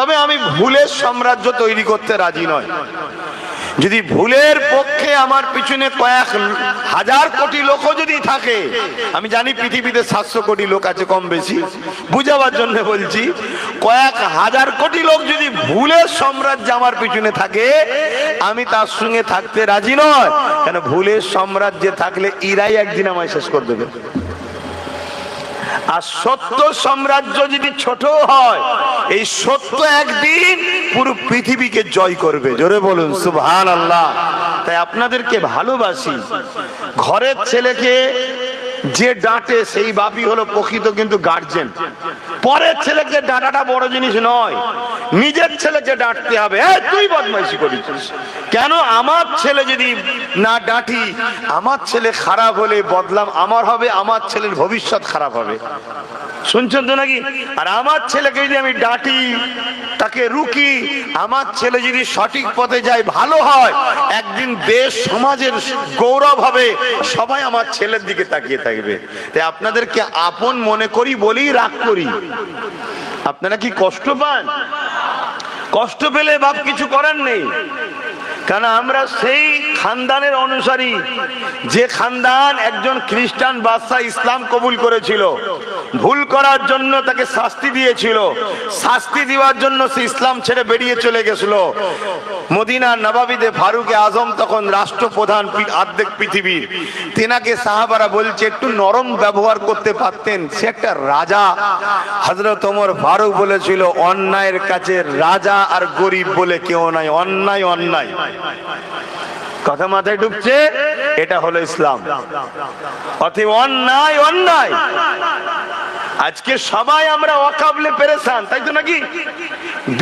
তবে আমি ভুলের সাম্রাজ্য তৈরি করতে রাজি নয়। যদি ভুলের পক্ষে আমার পিছনে কয়েক হাজার কোটি লোকও যদি থাকে, আমি জানি পৃথিবীতে সাতশো কোটি লোক আছে কম বেশি। বুঝাবার জন্য বলছি, কয়েক হাজার কোটি লোক যদি ভুলের সাম্রাজ্য আমার পিছনে থাকে, আমি তার সঙ্গে থাকতে রাজি নয়। কেন ভুলের সাম্রাজ্যে থাকলে ইরাই একদিন আমায় শেষ করে দেবে? আর সত্য সাম্রাজ্য যদি ছোট হয়, এই সত্য একদিন পুরো পৃথিবীকে জয় করবে। জোরে বলুন সুবহান আল্লাহ তাই আপনাদেরকে ভালোবাসি। ঘরের ছেলেকে যে ডাঁটে সেই বাপি হলো প্রকৃত কিন্তু গার্জেন পরের ছেলেকে ডাঁটাটা বড় জিনিস নয় নিজের ছেলেকে ডাঁটতে হবে। "এই, তুই বদমাইশি করেছিস কেন? আমার ছেলে যদি না ডাঁটি আমার ছেলে খারাপ হলে বদলাম আমার হবে আমার ছেলের ভবিষ্যৎ খারাপ হবে। শুনছেন তো নাকি? আর আমার ছেলেকে যদি আমি ডাটি তাকে রুকি, আমার ছেলে যদি সঠিক পথে যায়, ভালো হয়, একদিন দেশ, সমাজের গৌরব হবে, সবাই আমার ছেলের দিকে তাকিয়ে থাকবে। তাই আপনাদেরকে আপন মনে করি বলেই রাগ করি। আপনারা কি কষ্ট পান? কষ্ট পেলে বাপ কিছু করার নেই। কারণ আমরা সেই খানদানের অনুসারী, যে খানদান একজন খ্রিস্টান বাদশাহ ইসলাম কবুল করেছিল। ভুল করার জন্য তাকে শাস্তি দিয়েছিল। শাস্তি দেওয়ার জন্য সে ইসলাম ছেড়ে বেরিয়ে চলে গেছিল। মদিনার নবাবিদে ফারুকে আজম তখন রাষ্ট্রপ্রধান আর্ধেক পৃথিবীর। তেনাকে সাহাবারা বলছে, একটু নরম ব্যবহার করতে পারতেন। সে একটা রাজা। হজরত ওমর ফারুক বলেছিল, অন্যায়ের কাছে রাজা আর গরিব বলে কেউ নাই। অন্যায় অন্যায়। কথা মাথায় ঢুকছে? এটা হলো ইসলাম। অতএব অন্যায় অন্যায়। আজকে সবাই আমরা অকাবলে পেরেছান তাই তো নাকি?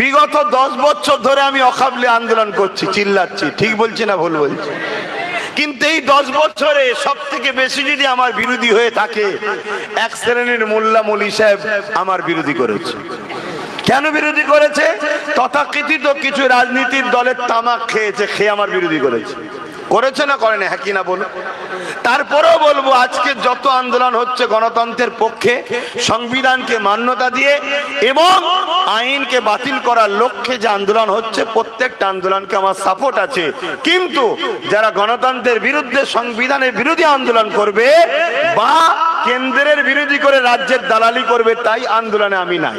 বিগত দশ বছর ধরে আমি অকাবলে আন্দোলন করছি, চিল্লাচ্ছি, ঠিক বলছি না ভুল বলছি? কিন্তু এই দশ বছরে সব থেকে বেশি যদি আমার বিরোধী হয়ে থাকে, এক শ্রেণির মোল্লা মলি সাহেব আমার বিরোধী করেছে। কেন বিরোধী করেছে? তথাকথিত কিছু রাজনীতির দলের তামাক খেয়েছে, খেয়ে আমার বিরোধী করেছে। করেছে না করেনি হ্যাঁ না বলো তারপরেও বলব, আজকে যত আন্দোলন হচ্ছে গণতন্ত্রের পক্ষে, সংবিধানকে মান্যতা দিয়ে এবং আইনকে বাতিল করার লক্ষ্যে যে আন্দোলন হচ্ছে, প্রত্যেকটা আন্দোলনকে আমার সাপোর্ট আছে। কিন্তু যারা গণতন্ত্রের বিরুদ্ধে সংবিধানের বিরোধী আন্দোলন করবে বা কেন্দ্রের বিরোধী করে রাজ্যের দালালি করবে, তাই আন্দোলনে আমি নাই।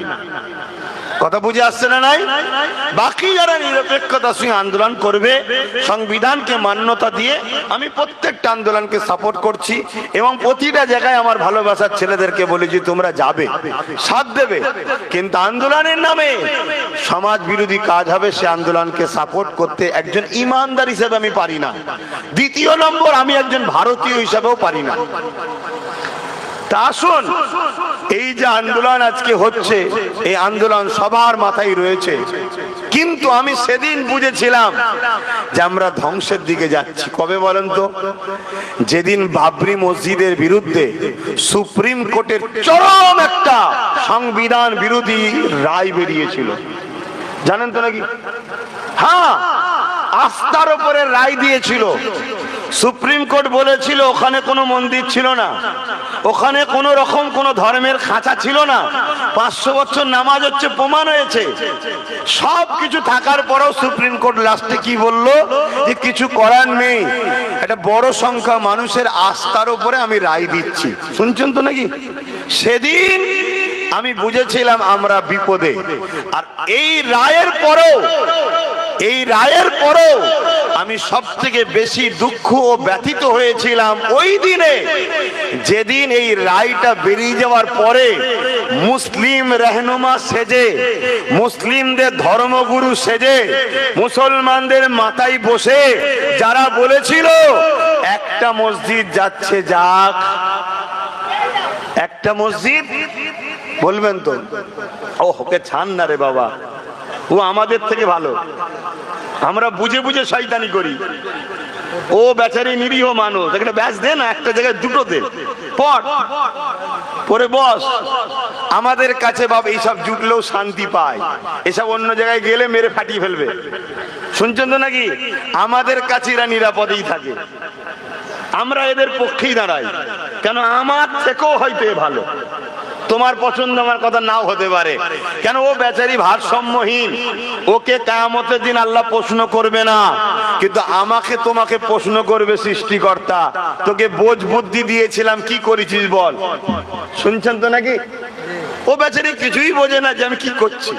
কথা বুঝে আসছে না নাই? বাকি যারা নিরপেক্ষতার সঙ্গে আন্দোলন করবে, সংবিধানকে মান্যতা দিয়ে আমি প্রত্যেকটা আন্দোলনকে সাপোর্ট করছি এবং প্রতিটা জায়গায় আমার ভালোবাসার ছেলেদেরকে বলি যে তোমরা যাবে, সাথ দেবে। কিন্তু আন্দোলনের নামে সমাজ বিরোধী কাজ হবে, সে আন্দোলনকে সাপোর্ট করতে একজন ইমানদার হিসেবে আমি পারি না। দ্বিতীয় নম্বর, আমি একজন ভারতীয় হিসাবেও পারি না। তা আসুন এই যে আন্দোলন আজকে হচ্ছে, এই আন্দোলন সবার মাথায় রয়েছে। কিন্তু আমি সেদিন বুঝেছিলাম যে আমরা ধ্বংসের দিকে যাচ্ছি। কবে বলেন তো? যেদিন বাবরি মসজিদের বিরুদ্ধে সুপ্রিম কোর্টের চরম একটা সংবিধান বিরোধী রায় বেরিয়েছিল। জানেন তো নাকি? হ্যাঁ আস্থার উপরে রায় দিয়েছিল। সুপ্রিম কোর্ট বলেছিল, ওখানে কোনো মন্দির ছিল না। ওখানে কোন রকম কোন ধর্মের খাঁচা ছিল না। পাঁচশো বছর নামাজ হচ্ছে, প্রমাণ হয়েছে। সব কিছু থাকার পরেও সুপ্রিম কোর্ট লাস্টে কি বলল? যে কিছু করার নেই। একটা বড় সংখ্যা মানুষের আস্থার উপরে আমি রায় দিচ্ছি। শুনছেন তো নাকি? সেদিন আমি বুঝেছিলাম আমরা বিপদে। আর এই রায়ের পরেও, এই রায়ের পরেও আমি সব থেকে বেশি দুঃখ ও ব্যথিত হয়েছিলাম ওই দিনে, যেদিন এই রায়টা বেরিয়ে যাওয়ার পরে মুসলিম রহনুমা সেজে, মুসলিমদের ধর্মগুরু সেজে, মুসলমানদের মাথায় বসে যারা বলেছিল, একটা মসজিদ যাচ্ছে যাক। একটা মসজিদ বলবেন তো? ও ওকে ছান না রে বাবা। ও আমাদের থেকে ভালো। আমরা বুঝে বুঝে শয়তানি করি। ও বেচারি নিরীহ মানুষ। এখানে ব্যাস দে না, একটা জায়গায় দুটো দে। পট পরে বস। আমাদের কাছে বাবা এইসব জুটলেও শান্তি পায়। এসব অন্য জায়গায় গেলে মেরে ফাটিয়ে ফেলবে। শুনছেন তো নাকি? আমাদের কাছে এরা নিরাপদেই থাকে। আমরা এদের পক্ষেই দাঁড়াই। কেন? আমার থেকেও হয়তো ভালো। তোমার পছন্দ আমার কথা নাও হতে পারে। কেন ও বেচারি ভারসাম্যহীন। ওকে কায়ামতের দিন আল্লাহ প্রশ্ন করবে না। কিন্তু আমাকে তোমাকে প্রশ্ন করবে সৃষ্টিকর্তা। তোকে বোঝ বুদ্ধি দিয়েছিলাম, কি করেছিস বল? শুনছেন তো নাকি? ও বেচারি কিছুই বোঝে না যে আমি কি করছি।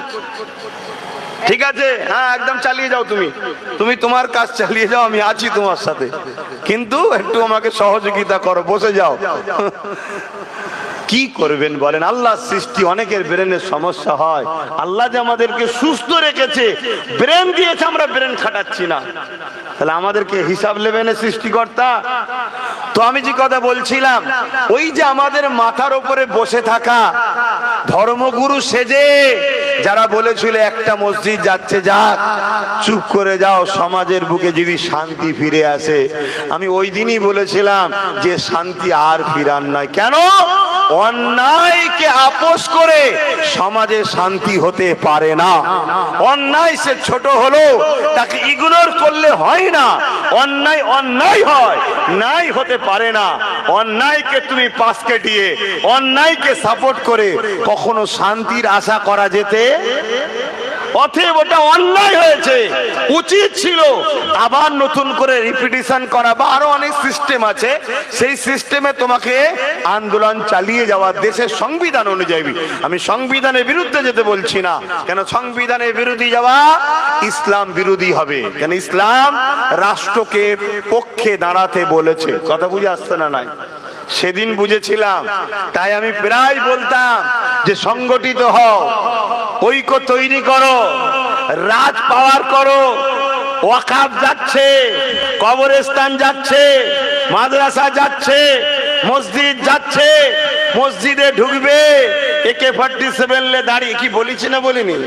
ঠিক আছে? হ্যাঁ একদম চালিয়ে যাও তুমি। তুমি তোমার কাজ চালিয়ে যাও, আমি আছি তোমার সাথে। কিন্তু একটু আমাকে সহযোগিতা করো, বসে যাও। কি করবেন বলেন? আল্লাহ সৃষ্টি অনেকের ব্রেনের সমস্যা হয়। আল্লাহ যে আমাদেরকে সুস্থ রেখেছে ব্রেন দিয়েছে, আমরা ব্রেন খাটাচ্ছি না। তাহলে আমাদেরকে হিসাব নেবেন সৃষ্টিকর্তা? তো আমি যে কথা বলছিলাম, ওই যে আমাদের মাথার উপরে বসে থাকা ধর্মগুরু সেজে, যারা বলেছিল একটা মসজিদ যাচ্ছে, যাক, চুপ করে যাও, সমাজের বুকে যদি শান্তি ফিরে আসে। আমি ওই দিনই বলেছিলাম যে শান্তি আর ফিরান নয়। কেন? অন্যায়কে আপোষ করে সমাজে শান্তি হতে পারে না। অন্যায় সে ছোট হলো তাকে ইগনোর করলে হয় না। অন্যায় অন্যায় হয় নাই হতে পারে না। অন্যায়কে তুমি পাশ কেটিয়ে, অন্যায়কে সাপোর্ট করে কখনো শান্তির আশা করা যেতে অতএব ওটা অন্যায় হয়েছে। উচিত ছিল আবার নতুন করে রিপিটিশন করা বা আরও অনেক সিস্টেম আছে। সেই সিস্টেমে তোমাকে আন্দোলন চালিয়ে যাওয়া দেশের সংবিধান অনুযায়ী। আমি সংবিধানের বিরুদ্ধে যেতে বলছি না। কেন সংবিধানের বিরোধী যাওয়া ইসলাম বিরোধী হবে। কেন ইসলাম রাষ্ট্রকে পক্ষে দাঁড়াতে বলেছে। কথা বুঝে আসছে না নাই? সেদিন বুঝেছিলাম, তাই আমি প্রায় বলতাম যে সংগঠিত হও, ঐক্য তৈরি করো, রাজ পাওয়ার করো, ওয়াকাব যাচ্ছে, কবরস্থান যাচ্ছে, মাদ্রাসা যাচ্ছে, মসজিদ যাচ্ছে, মসজিদে ঢুকবে, একে ফর্টি সেভেন দাঁড়িয়ে, কি বলিছি না বলিনি?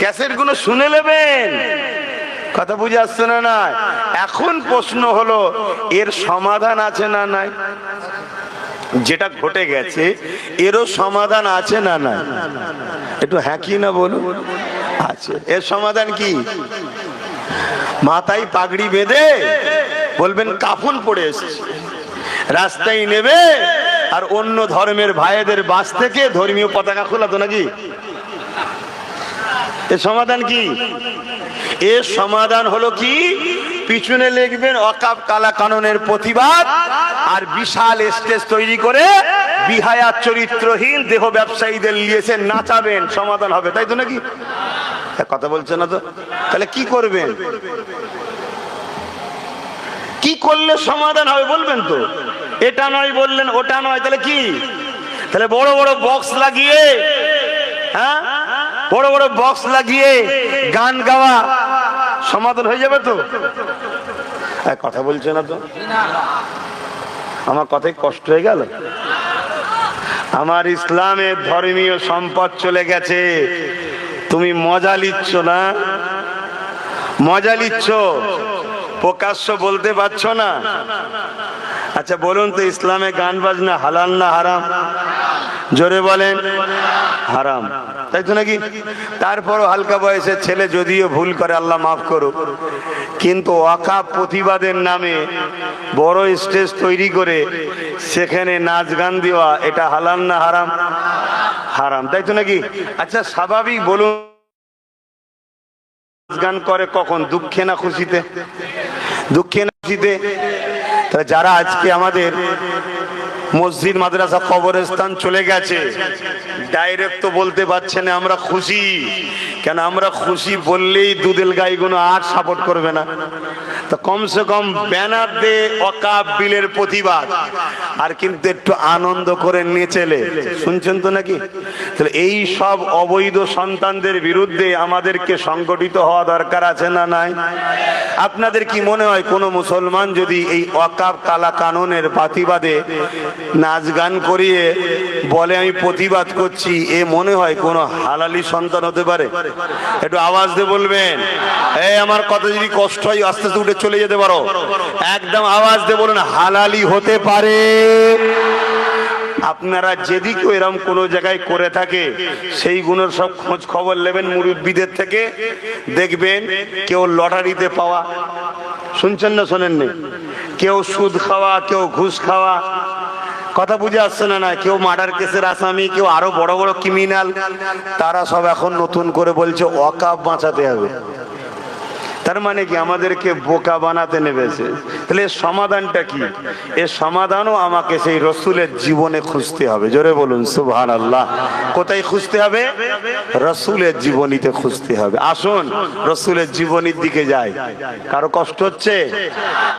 ক্যাসেটগুলো শুনে নেবেন। কথা বুঝে আসছে না না এখন প্রশ্ন হলো, এর সমাধান আছে না নাই? যেটা ঘটে গেছে, এরও সমাধান আছে না না একটু হ্যাঁ কি না বলুন আছে। এর সমাধান কি? মাথায় পাগড়ি বেঁধে বলবেন, কাফন পড়ে এসেছে। রাস্তায় নেবে আর অন্য ধর্মের ভাইদের বাস থেকে ধর্মীয় পতাকা খোলা তো নাকি? এর সমাধান কি? এর সমাধান হলো কি? পিছনে লিখবেন অকাপ কালা কাননের প্রতিবাদ আর বিশাল স্টেজ তৈরি করে বিহায়া চরিত্রহীন দেহ ব্যবসায়ীদের নিয়েছে নাচাবেন, সমাধান হবে, তাই তো নাকি? কথা বলছে না তো? তাহলে কি করবেন? কি করলে সমাধান হবে বলবেন তো? এটা নয় বললেন, ওটা নয়, তাহলে কি? তাহলে বড় বড় বক্স লাগিয়ে হ্যাঁ? বড় বড় বক্স লাগিয়ে গান গাওয়া সমাধান হয়ে যাবে তো? কথা বলছে না তো? আমার কথায় কষ্ট হয়ে গেল? আমার ইসলামের ধর্মীয় সম্পদ চলে গেছে। তুমি মজা লিচ্ছ না? মজা লিচ্ছ প্রকাশ্য বলতে পারছ না? আচ্ছা বলুন তো, ইসলামে গান বাজনা হালাল না হারাম? জোরে বলেন, হারাম। তাই তো নাকি? তারপরও হালকা বয়সের ছেলে যদিও ভুল করে আল্লাহ মাফ করুক। কিন্তু অকাপ প্রতিবাদের নামে বড় স্টেজ তৈরি করে সেখানে নাচ গান দেওয়া, এটা হালাল না হারাম? হারাম, তাই তো নাকি? আচ্ছা স্বাভাবিক বলুন, নাচ গান করে কখন? দুঃখে না খুশিতে? দুঃখে না খুশিতে? যারা আজকে আমাদের মসজিদ, মাদ্রাসা, কবরস্থান চলে গেছে। ডাইরেক্ট তো বলতে পারছে না, আমরা খুশি। কেন আমরা খুশি বললেই দুদেল গাইগুলো আর সাপোর্ট করবে না। তো কমসে কম ব্যানার দে অকাপ বিলের প্রতিবাদ। আর কিন্তু একটু আনন্দ করে নেচেলে। শুনছেন তো নাকি? তাহলে এই সব অবৈধ সন্তানদের বিরুদ্ধে আমাদেরকে সংগঠিত হওয়া দরকার আছে না নাই? আপনাদের কি মনে হয় কোনো মুসলমান যদি এই অকাপ কালা কানুনের প্রতিবাদে নাচ গান করিয়ে বলে আমি প্রতিবাদ করছি। এ মনে হয় কোনো হালালি সন্তান হতে পারে? একটু আওয়াজ দিয়ে বলবেন। এই আমার কথা যদি কষ্ট হয়, আস্তে আস্তে উঠে চলে যেতে পারো। একদম আওয়াজ দিয়ে বলুন, হালালি হতে পারে। আপনারা যেদিকে এরম কোনো জায়গায় করে থাকে, সেই গুণের সব খোঁজ খবর নেবেন মুরব্বীদের থেকে। দেখবেন কেউ লটারিতে পাওয়া। শুনছেন না, শোনেননি? কেউ সুদ খাওয়া, কেউ ঘুষ খাওয়া। কথা বুঝে আসছে না না, কেউ মার্ডার কেসের আসামি, কেউ আরও বড় বড় ক্রিমিনাল তারা সব এখন নতুন করে বলছে অকাপ বাঁচাতে হবে। তার মানে কি? আমাদেরকে বোকা বানাতে নেবেছে তাহলে সমাধানটা কি? এর সমাধানও আমাকে সেই রসুলের জীবনে খুঁজতে হবে। জোরে বলুন সুবহান আল্লাহ কোথায় খুঁজতে হবে? রসুলের জীবনীতে খুঁজতে হবে। আসুন, রসুলের জীবনীর দিকে যাই। কারও কষ্ট হচ্ছে?